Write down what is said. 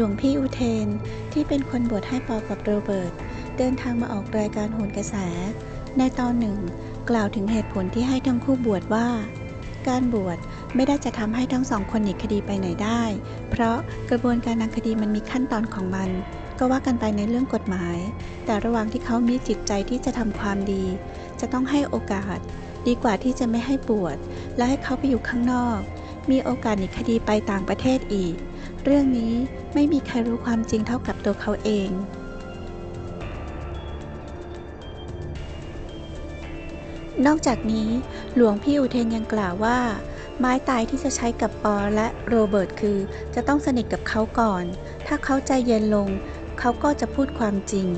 หลวงพี่อุเทน ที่เป็นคนบวชให้ปอกับโรเบิร์ตเดินทางมาออกรายการโหนกระแส ในตอนหนึ่ง กล่าวถึงเหตุผลที่ให้ทั้งคู่บวชว่า การบวชไม่ได้จะทำให้ทั้งสองคนหนีคดีไปไหนได้ เพราะกระบวนการทางคดีมันมีขั้นตอนของมัน ก็ว่ากันไปในเรื่องกฎหมาย แต่ระหว่างที่เขามีจิตใจที่จะทำความดี จะต้องให้โอกาส ดีกว่าที่จะไม่ให้บวชและให้เขาไปอยู่ข้างนอก มีโอกาสหนีคดีไปต่างประเทศอีก เรื่องนี้ไม่มีใครรู้ความจริงเท่ากับตัวเขาเองนอกจากนี้หลวงพี่อุเทนยังกล่าวว่า ไม้ตายที่จะใช้กับปอและโรเบิร์ตคือ จะต้องสนิทกับเขาก่อน ถ้าเขาใจเย็นลง เขาก็จะพูดความจริง